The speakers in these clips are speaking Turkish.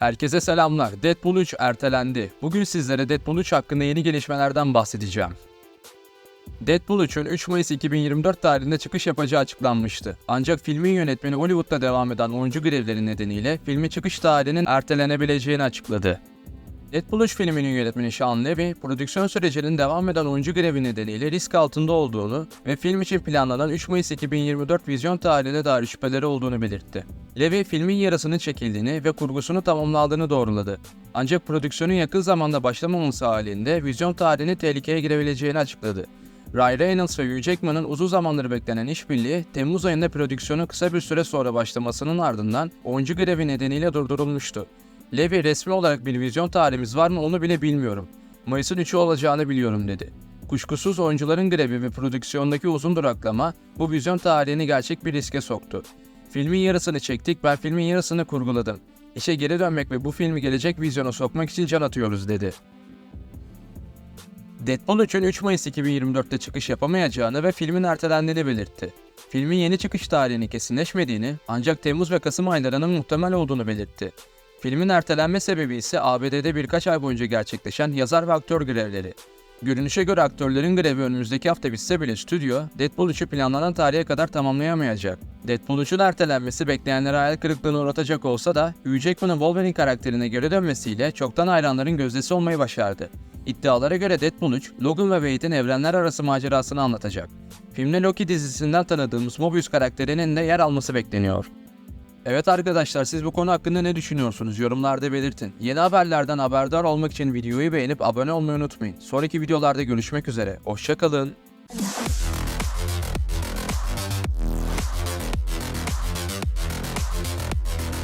Herkese selamlar. Deadpool 3 ertelendi. Bugün sizlere Deadpool 3 hakkında yeni gelişmelerden bahsedeceğim. Deadpool 3'ün 3 Mayıs 2024 tarihinde çıkış yapacağı açıklanmıştı. Ancak filmin yönetmeni Hollywood'da devam eden oyuncu grevleri nedeniyle filmin çıkış tarihinin ertelenebileceğini açıkladı. 3 filminin yönetmeni Sean Levy, prodüksiyon sürecinin devam eden oyuncu grevi nedeniyle risk altında olduğunu ve film için planlanan 3 Mayıs 2024 vizyon tarihine dair şüpheleri olduğunu belirtti. Levy, filmin yarısının çekildiğini ve kurgusunu tamamlandığını doğruladı. Ancak prodüksiyonun yakın zamanda başlamaması halinde vizyon tarihini tehlikeye girebileceğini açıkladı. Ryan Reynolds ve Hugh Jackman'ın uzun zamandır beklenen işbirliği, Temmuz ayında prodüksiyonu kısa bir süre sonra başlamasının ardından oyuncu grevi nedeniyle durdurulmuştu. Levy resmi olarak bir vizyon tarihimiz var mı onu bile bilmiyorum. Mayıs'ın 3'ü olacağını biliyorum dedi. Kuşkusuz oyuncuların grevi ve prodüksiyondaki uzun duraklama bu vizyon tarihini gerçek bir riske soktu. Filmin yarısını çektik, ben filmin yarısını kurguladım. İşe geri dönmek ve bu filmi gelecek vizyona sokmak için can atıyoruz dedi. Deadpool 3'ün 3 Mayıs 2024'te çıkış yapamayacağını ve filmin ertelendiğini belirtti. Filmin yeni çıkış tarihini kesinleşmediğini ancak Temmuz ve Kasım aylarının muhtemel olduğunu belirtti. Filmin ertelenme sebebi ise ABD'de birkaç ay boyunca gerçekleşen yazar ve aktör grevleri. Görünüşe göre aktörlerin grevi önümüzdeki hafta bitse bile stüdyo, Deadpool 3'ü planlanan tarihe kadar tamamlayamayacak. Deadpool 3'ün ertelenmesi bekleyenlere hayal kırıklığına uğratacak olsa da Hugh Jackman'ın Wolverine karakterine geri dönmesiyle çoktan hayranların gözdesi olmayı başardı. İddialara göre Deadpool 3, Logan ve Wade'in evrenler arası macerasını anlatacak. Filmde Loki dizisinden tanıdığımız Mobius karakterinin de yer alması bekleniyor. Evet arkadaşlar siz bu konu hakkında ne düşünüyorsunuz? Yorumlarda belirtin. Yeni haberlerden haberdar olmak için videoyu beğenip abone olmayı unutmayın. Sonraki videolarda görüşmek üzere. Hoşçakalın.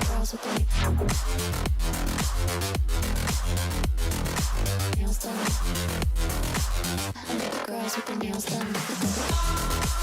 girls with the nails done. I like the girls with the nails done.